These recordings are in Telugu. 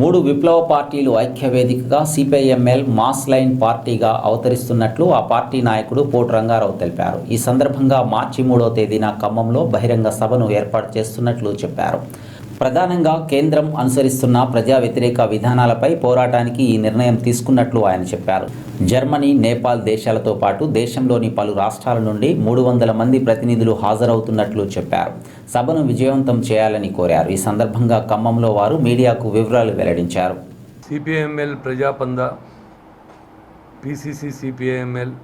మూడు విప్లవ పార్టీలు ఐక్య వేదికగా సిపిఐఎంఎల్ మాస్ లైన్ పార్టీగా అవతరిస్తున్నట్లు ఆ పార్టీ నాయకుడు పోటు రంగారావు తెలిపారు. ఈ సందర్భంగా మార్చి మూడో తేదీన ఖమ్మంలో బహిరంగ సభను ఏర్పాటు చేస్తున్నట్లు చెప్పారు. ప్రధానంగా కేంద్రం అనుసరిస్తున్న ప్రజా వ్యతిరేక విధానాలపై పోరాటానికి ఈ నిర్ణయం తీసుకున్నట్లు ఆయన చెప్పారు. జర్మనీ నేపాల్ దేశాలతో పాటు దేశంలోని పలు రాష్ట్రాల నుండి మూడు వందల మంది ప్రతినిధులు హాజరవుతున్నట్లు చెప్పారు. సభను విజయవంతం చేయాలని కోరారు. ఈ సందర్భంగా ఖమ్మంలో వారు మీడియాకు వివరాలు వెల్లడించారు. CPIML ప్రజాపంద PCC CPIML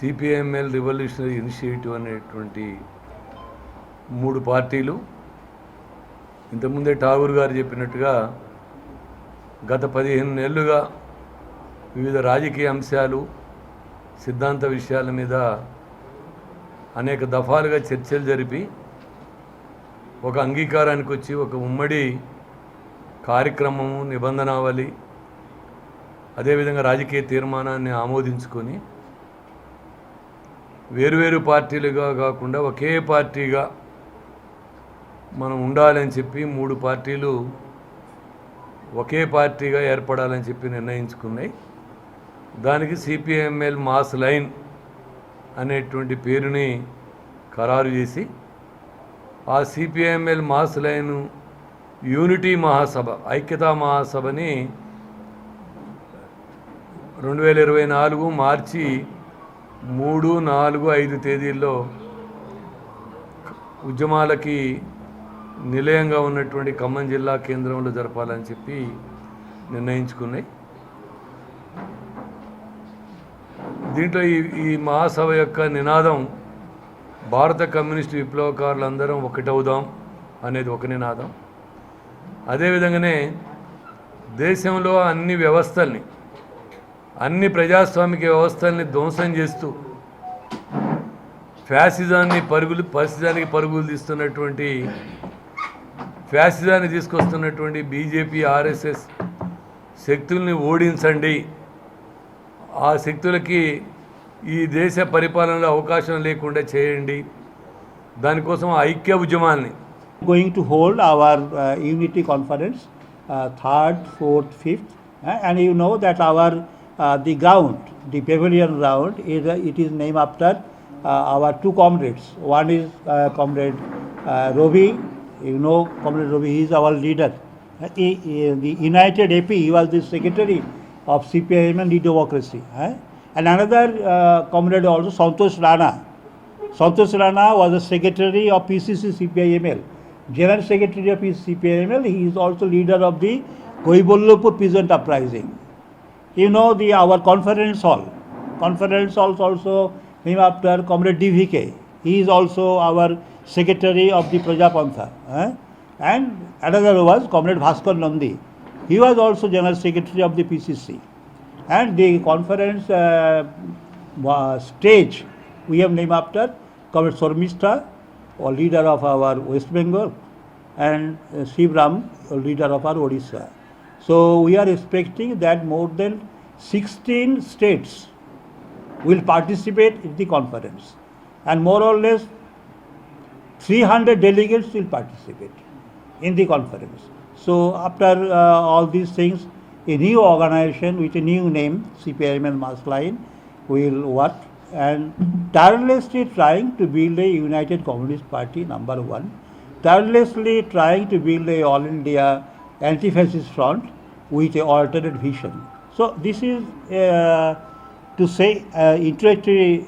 CPIML revolutionary initiative అనేటువంటి మూడు పార్టీలు ఇంతకుముందే ఠాగూర్ గారు చెప్పినట్టుగా గత పదిహేను నెలలుగా వివిధ రాజకీయ అంశాలు సిద్ధాంత విషయాల మీద అనేక దఫాలుగా చర్చలు జరిపి ఒక అంగీకారానికి వచ్చి ఒక ఉమ్మడి కార్యక్రమము నిబంధనావళి అదేవిధంగా రాజకీయ తీర్మానాన్ని ఆమోదించుకొని వేరువేరు పార్టీలుగా కాకుండా ఒకే పార్టీగా మనం ఉండాలని చెప్పి మూడు పార్టీలు ఒకే పార్టీగా ఏర్పడాలని చెప్పి నిర్ణయించుకున్నాయి. దానికి సిపిఎంఎల్ మాస్ లైన్ అనేటువంటి పేరుని ఖరారు చేసి ఆ సిపిఐఎంఎల్ మాస్ లైన్ యూనిటీ మహాసభ ఐక్యతా మహాసభని రెండు వేల ఇరవై నాలుగు మార్చి మూడు నాలుగు ఐదు తేదీల్లో ఉద్యమాలకి నిలయంగా ఉన్నటువంటి ఖమ్మం జిల్లా కేంద్రంలో జరపాలని చెప్పి నిర్ణయించుకున్నాయి. దీంట్లో ఈ ఈ మహాసభ యొక్క నినాదం భారత కమ్యూనిస్టు విప్లవకారులందరం ఒకటవుదాం అనేది ఒక నినాదం. అదేవిధంగానే దేశంలో అన్ని వ్యవస్థల్ని అన్ని ప్రజాస్వామిక వ్యవస్థల్ని ధ్వంసం చేస్తూ ఫ్యాసిజాన్ని పరుగులు పరిస్థితానికి పరుగులు తీస్తున్నటువంటి ఫ్యాసిజాన్ని తీసుకొస్తున్నటువంటి బీజేపీ ఆర్ఎస్ఎస్ శక్తుల్ని ఓడించండి. ఆ శక్తులకి ఈ దేశ పరిపాలనలో అవకాశం లేకుండా చేయండి. దానికోసం ఐక్య ఉద్యమాన్ని. Going to hold our unity conference third fourth fifth and you know that our the ground the pavilion ground it is name after our two comrades one is comrade Robi you know comrade Robi he is our leader he, he- the united ap he was the secretary of cpim and New democracy eh? and another uh, comrade also santosh rana Santosh Rana was the secretary of PCC CPIML. General Secretary of CPIML, he is also leader of the Koibollapur Peasant Uprising. You know the our conference hall. Conference hall is also named after Comrade DVK. He is also our secretary of the Prajapantha. eh? And another was Comrade Bhaskar Nandi. He was also general secretary of the PCC. And the conference uh, stage we have named after Comrade Sormista, or leader of our West Bengal, and uh, Shivram, leader of our Odisha. So we are expecting that more than 16 states will participate in the conference, and more or less 300 delegates will participate in the conference. So after uh, all these things, a new organization with a new name, CPIML Mass Line, will work and tirelessly trying to build a united communist party, number one, tirelessly trying to build a all India anti-fascist front with a alternate vision. So this is uh, to say uh, introductory